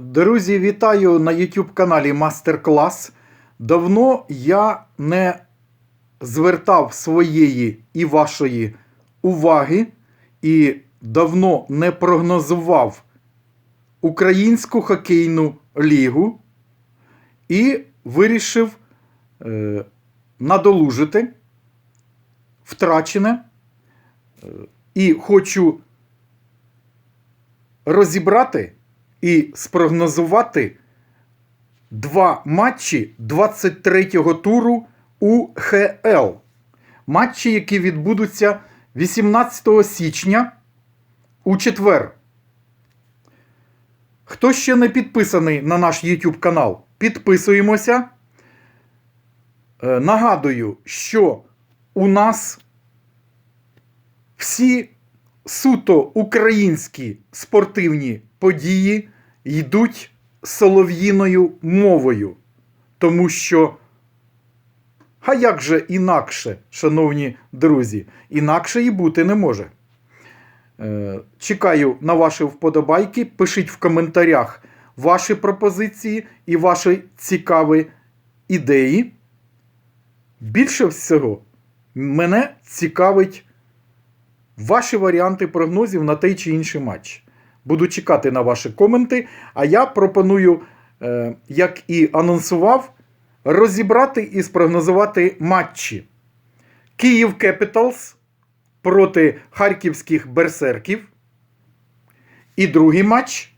Друзі, вітаю на YouTube каналі Мастер Клас. Давно я не звертав своєї і вашої уваги і давно не прогнозував Українську хокейну лігу і вирішив е, надолужити втрачене. Е, і хочу розібрати і спрогнозувати два матчі 23-го туру УХЛ. Матчі, які відбудуться 18 січня у четвер. Хто ще не підписаний на наш YouTube канал, підписуємося. Е, Нагадую, що у нас всі суто українські спортивні події йдуть солов'їною мовою. Тому що, а як же інакше, шановні друзі, інакше і бути не може. Е, Чекаю на ваші вподобайки. Пишіть в коментарях ваші пропозиції і ваші цікаві ідеї. Більше всього, мене цікавить ваші варіанти прогнозів на той чи інший матч. Буду чекати на ваші коменти. А я пропоную, е, як і анонсував, розібрати і спрогнозувати матчі. Київ Кепіталс проти харківських берсерків. І другий матч.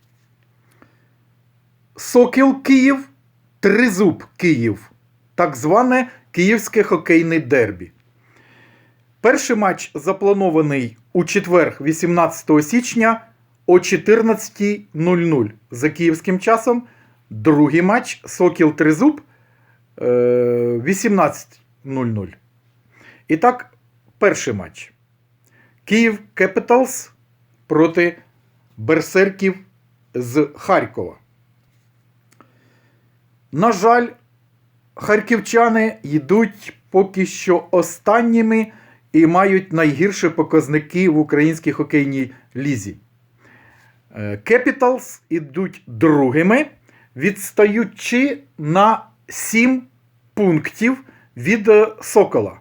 Сокіл Київ, Тризуб Київ. Так зване Київське хокейне дербі. Перший матч запланований у четвер, 18 січня о 14.00 за київським часом. Другий матч Сокіл Тризуб е, 18.00. І так, перший матч. Київ Кепіталс проти Берсерків з Харкова. На жаль, харківчани йдуть поки що останніми і мають найгірші показники в українській хокейній лізі. Кепіталс ідуть другими, відстаючи на 7 пунктів від е, Сокола.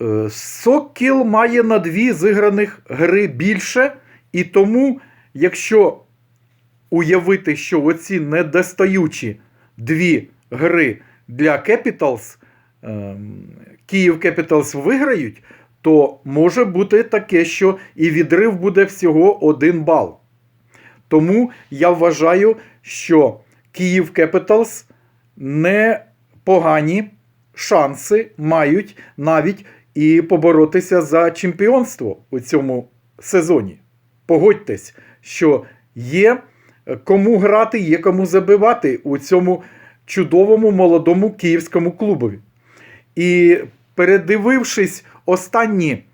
Е, Сокіл має на дві зіграних гри більше, і тому, якщо уявити, що оці недостаючі дві гри для Capitals, ем, Київ Capitals виграють, то може бути таке, що і відрив буде всього один бал. Тому я вважаю, що Київ Capitals непогані шанси мають навіть і поборотися за чемпіонство у цьому сезоні. Погодьтесь, що є кому грати, є кому забивати у цьому чудовому молодому київському клубові. І передивившись останні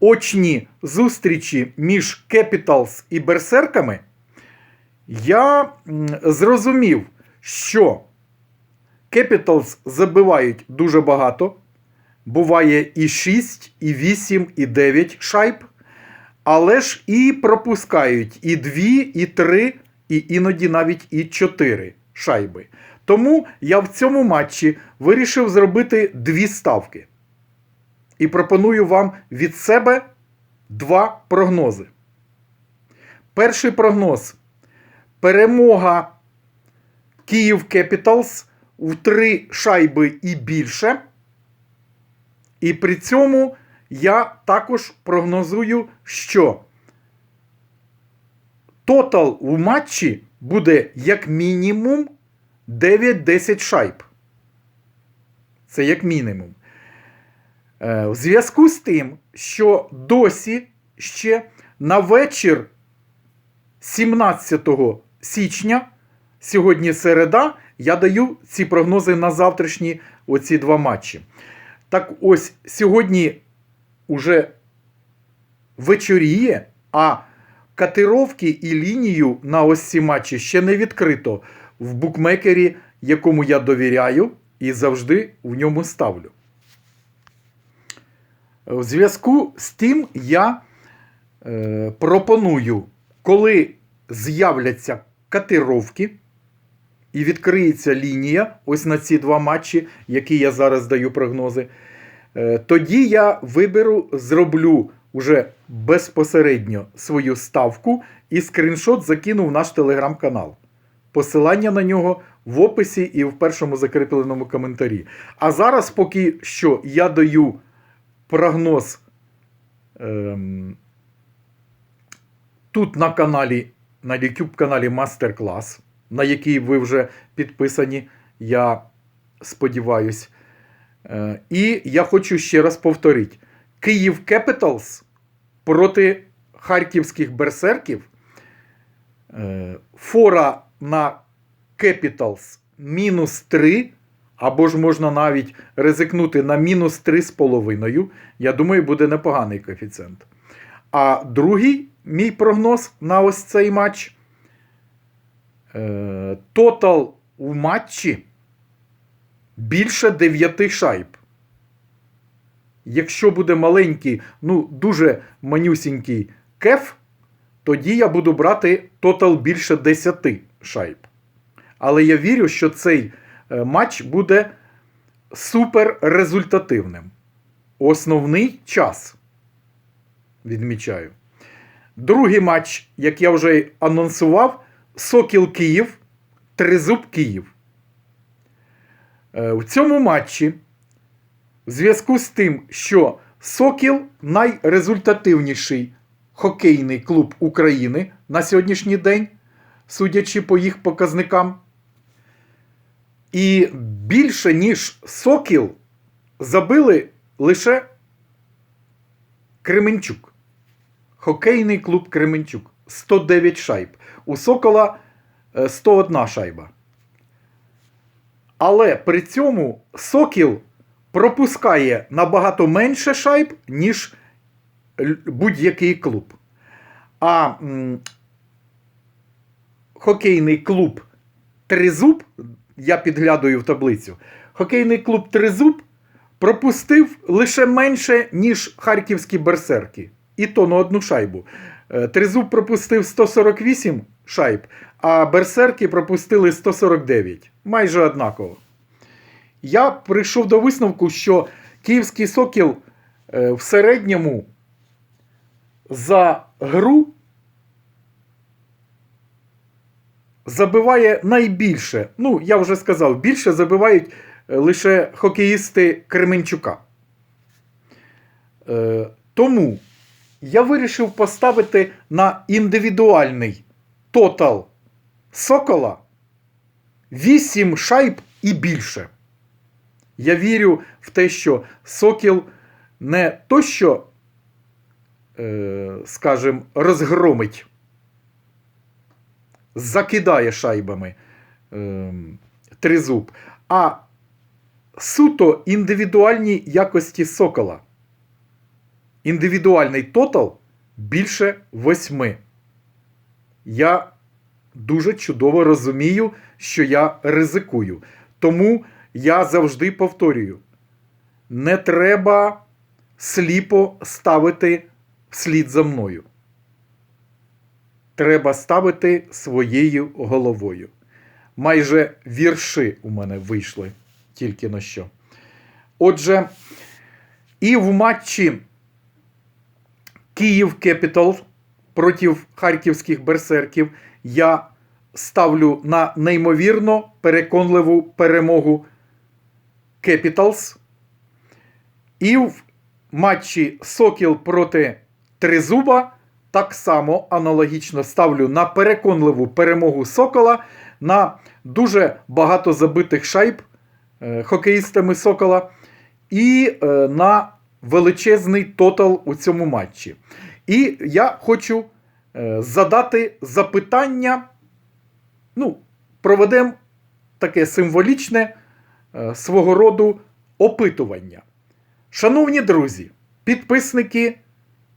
очні зустрічі між Capitals і Берсерками, я зрозумів, що Capitals забивають дуже багато. Буває і 6, і 8, і 9 шайб. Але ж і пропускають і 2, і 3, і іноді навіть і 4 шайби. Тому я в цьому матчі вирішив зробити дві ставки. І пропоную вам від себе два прогнози. Перший прогноз. Перемога Київ Кепіталс в три шайби і більше. І при цьому я також прогнозую, що тотал у матчі буде як мінімум 9-10 шайб. Це як мінімум. Е, В зв'язку з тим, що досі ще на вечір 17 січня, сьогодні середа, я даю ці прогнози на завтрашні оці два матчі. Так ось сьогодні уже вечоріє, а катировки і лінію на ось ці матчі ще не відкрито в букмекері, якому я довіряю і завжди в ньому ставлю. У зв'язку з тим я е, пропоную, коли з'являться катировки і відкриється лінія, ось на ці два матчі, які я зараз даю прогнози, е, тоді я виберу, зроблю уже безпосередньо свою ставку і скріншот закину в наш телеграм-канал. Посилання на нього в описі і в першому закріпленому коментарі. А зараз поки що я даю прогноз ем, тут на каналі, на YouTube каналі Мастер-клас, на який ви вже підписані, я сподіваюсь. Е, і я хочу ще раз повторити: Київ Кепіталс проти харківських берсерків. Е, Фора на Capitals мінус 3, або ж можна навіть ризикнути на мінус 3,5. Я думаю, буде непоганий коефіцієнт. А другий мій прогноз на ось цей матч. е, Тотал у матчі більше 9 шайб. Якщо буде маленький, ну дуже манюсінький кеф, тоді я буду брати тотал більше 10 шайб. Але я вірю, що цей е, матч буде супер результативним. Основний час. Відмічаю. Другий матч, як я вже анонсував, Сокіл Київ, Тризуб Київ. Е, В цьому матчі, в зв'язку з тим, що Сокіл найрезультативніший хокейний клуб України на сьогоднішній день, судячи по їх показникам. І більше, ніж Сокіл, забили лише Кременчук. Хокейний клуб Кременчук. 109 шайб. У Сокола е, 101 шайба. Але при цьому Сокіл пропускає набагато менше шайб, ніж будь-який клуб. А хокейний клуб Тризуб, я підглядаю в таблицю, хокейний клуб Тризуб пропустив лише менше, ніж харківські берсерки. І то на одну шайбу. Е, Тризуб пропустив 148 шайб, а берсерки пропустили 149. Майже однаково. Я прийшов до висновку, що Київський Сокіл е, в середньому за гру забиває найбільше. Ну, я вже сказав, більше забивають е, лише хокеїсти Кременчука. Е, тому я вирішив поставити на індивідуальний тотал Сокола 8 шайб і більше. Я вірю в те, що Сокіл не то, що, е, скажімо, розгромить, закидає шайбами е, тризуб, а суто індивідуальні якості Сокола. Індивідуальний тотал більше восьми. Я дуже чудово розумію, що я ризикую. Тому я завжди повторюю: не треба сліпо ставити вслід за мною. Треба ставити своєю головою. Майже вірші у мене вийшли тільки на що. Отже, і в матчі Київ Кепітал проти харківських берсерків я ставлю на неймовірно переконливу перемогу Capitals. І в матчі Сокіл проти Тризуба так само аналогічно ставлю на переконливу перемогу Сокола на дуже багато забитих шайб е, хокеїстами Сокола і е, на величезний тотал у цьому матчі. І я хочу е, задати запитання. Ну, проведемо таке символічне свого роду опитування. Шановні друзі, підписники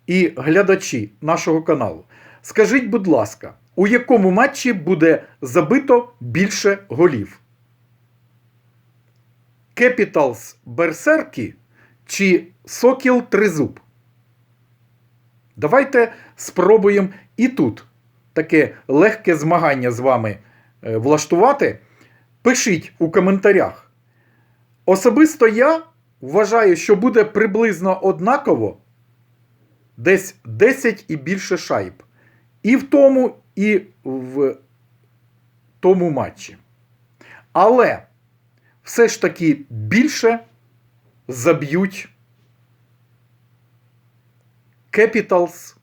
і глядачі нашого каналу, скажіть, будь ласка, у якому матчі буде забито більше голів? Capitals Берсерки чи Сокіл Тризуб? Давайте спробуємо і тут таке легке змагання з вами е, влаштувати. Пишіть у коментарях. Особисто я вважаю, що буде приблизно однаково десь 10 і більше шайб. І в тому, і в тому матчі. Але все ж таки більше заб'ють Capitals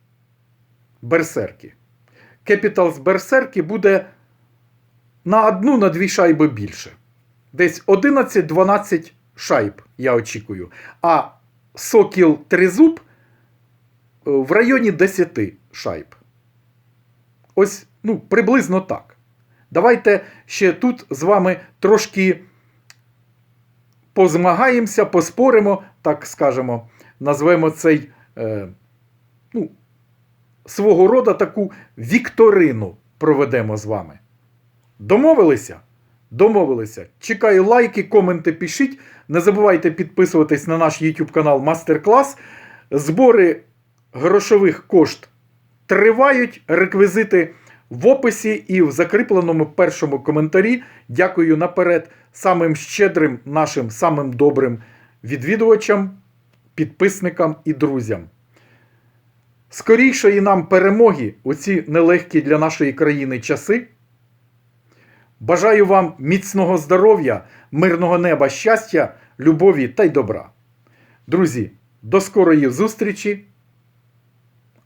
Берсерки. Capitals Берсерки буде на одну на дві шайби більше. Десь 11-12 шайб, я очікую. А Сокіл Тризуб в районі 10 шайб. Ось, ну, приблизно так. Давайте ще тут з вами трошки позмагаємося, поспоримо, так скажемо, назвемо цей е, ну, свого рода таку вікторину проведемо з вами. Домовилися? Домовилися. Чекаю лайки, коменти пишіть. Не забувайте підписуватись на наш YouTube канал Мастер-клас. Збори грошових кошт тривають. Реквізити в описі і в закріпленому першому коментарі. Дякую наперед самим щедрим нашим самим добрим відвідувачам, підписникам і друзям. Скорішої нам перемоги у ці нелегкі для нашої країни часи. Бажаю вам міцного здоров'я, мирного неба, щастя, любові та й добра. Друзі, до скорої зустрічі!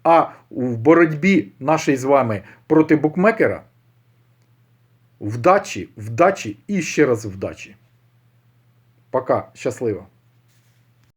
А в боротьбі нашій з вами проти букмекера вдачі, вдачі і ще раз вдачі. Пока, щасливо!